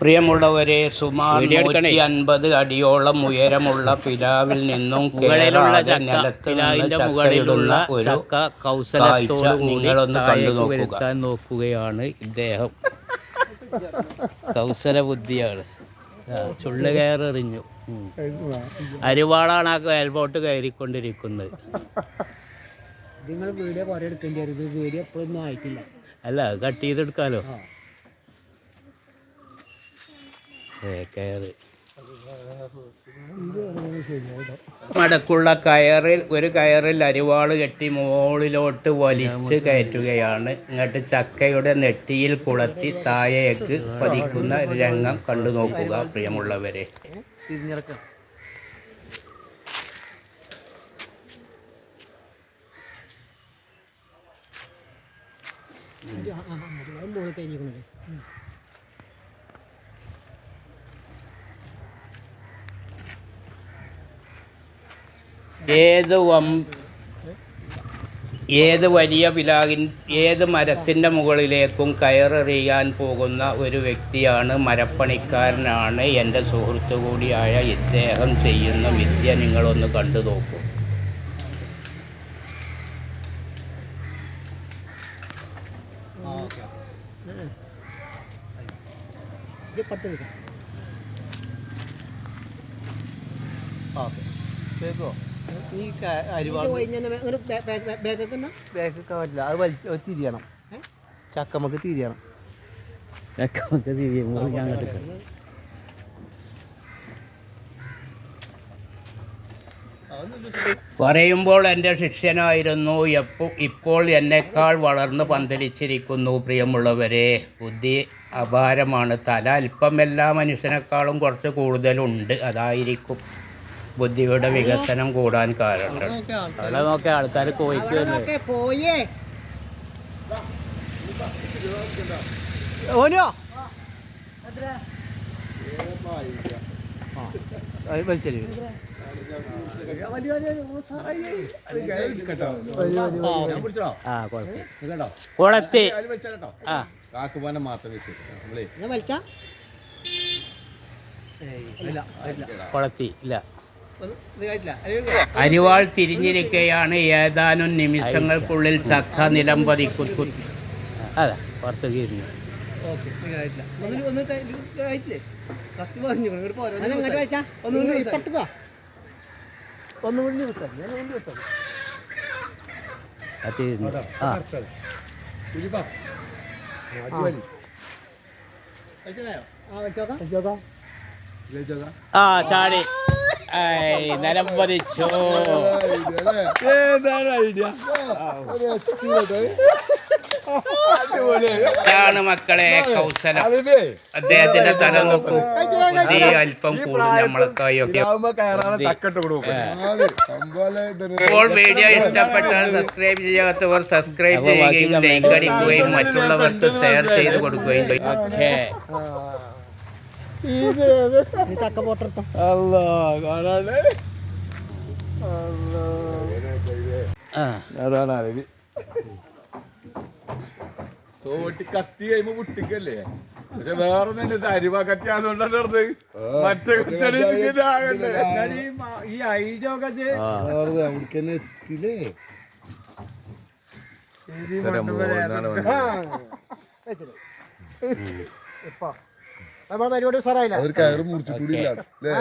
പ്രിയമുള്ളവരെ സുമാർ നൂറ്റി അൻപത് അടിയോളം ഉയരമുള്ള പിലാവിൽ നിന്നും കേറാതെ നിലത്ത് മുകളിലുള്ള ഒരു കാഴ്ച നിങ്ങളൊന്ന് കണ്ടു നോക്കുകയാണ് ഇദ്ദേഹം. കൗശല ബുദ്ധിയാണ്. ചുള്ളു കയറെറിഞ്ഞു. അരിവാളാണ് ആ കയൽപോട്ട് കയറിക്കൊണ്ടിരിക്കുന്നത്. നിങ്ങൾ വീഡിയോ കുറേ എടുക്കേണ്ടി വരും. വീഡിയോ എപ്പോഴൊന്നും ആയിട്ടില്ല. അല്ല കട്ട് ചെയ്തെടുക്കാലോ? കയറ് മടക്കുള്ള കയറിൽ ഒരു കയറിൽ അരിവാൾ കെട്ടി മുകളിലോട്ട് വലിച്ച് കയറ്റുകയാണ് ഇങ്ങോട്ട് ചക്കയുടെ നെറ്റിയിൽ കുളത്തി താഴേക്ക് പതിക്കുന്ന രംഗം കണ്ടു നോക്കുക പ്രിയമുള്ളവരെ തിരിഞ്ഞിറക്കാം കഴിഞ്ഞിരിക്കണല്ലേ ഏത് വം ഏത് വലിയ പിലാകിൻ ഏത് മരത്തിന്റെ മുകളിലേക്കും കയറെറിയാൻ പോകുന്ന ഒരു വ്യക്തിയാണ് മരപ്പണിക്കാരനാണ്. എന്റെ സുഹൃത്തു കൂടിയായ ഇദ്ദേഹം ചെയ്യുന്ന വിദ്യ നിങ്ങളൊന്ന് കണ്ടു നോക്കൂ. ഓക്കെ. ഈ അരിവാൾ ബാഗൊക്കെ എന്നാ ബാക്ക് പറ്റില്ല അത് വലിച്ച് തിരിയണം. ചക്കമ്മക്ക് തിരിയണം. ചക്കമൊക്കെ തിരിയുമ്പോൾ ഞാൻ എടുക്കാം. പറയുമ്പോൾ എന്റെ ശിഷ്യനായിരുന്നു. എപ്പോ ഇപ്പോൾ എന്നെക്കാൾ വളർന്ന് പന്തലിച്ചിരിക്കുന്നു. പ്രിയമുള്ളവരെ ബുദ്ധി അപാരമാണ്. തല അല്പം എല്ലാ മനുഷ്യനേക്കാളും കുറച്ച് കൂടുതലുണ്ട്. അതായിരിക്കും. ബുദ്ധിയുടെ വികസനം കൂടാൻ കാരണം. അവിടെ നോക്കി ആൾക്കാർ കോയിക്ക് പോയേ. ഓനോ? വലിച്ചരി ആ കുളത്തി. കാക്കുപാനം മാത്രം കുളത്തി ഇല്ല. അരിവാൾ തിരിഞ്ഞിരിക്കുകയാണ് ഏതാനും നിമിഷങ്ങൾക്കുള്ളിൽ ചക്ക നിലം പതിക്കുന്നു അതെ ആ ചാടി. നിലം പതിച്ചു ഇതാണ് മക്കളെ കൗശലം അദ്ദേഹത്തിന്റെ തല നോക്കൂ ബുദ്ധി അല്പം കൂടും നമ്മളെ ഇപ്പോൾ വീഡിയോ ഇഷ്ടപ്പെട്ടാൽ സബ്സ്ക്രൈബ് ചെയ്യാത്തവർ സബ്സ്ക്രൈബ് ചെയ്യുകയും ലൈക്ക് അടിക്കുകയും മറ്റുള്ളവർക്ക് ഷെയർ ചെയ്ത് കൊടുക്കുകയും ചെയ്യും ചക്ക പോട്ടെടുത്തോ. ആ അതാണ് അറിവ് തോട്ടി കത്തി കഴിയുമ്പോ മുട്ടിക്കല്ലേ? പക്ഷെ വേറെ തന്നെ അരിവ കത്തി അതുകൊണ്ടാണ് നടന്നത്. മറ്റേ ഈ ഐഡിയ ഒക്കെ ഇപ്പൊ. നമ്മളെ പരിപാടി സാറായില്ല അവർ കയറും മുറിച്ചിട്ടില്ല അല്ലേ?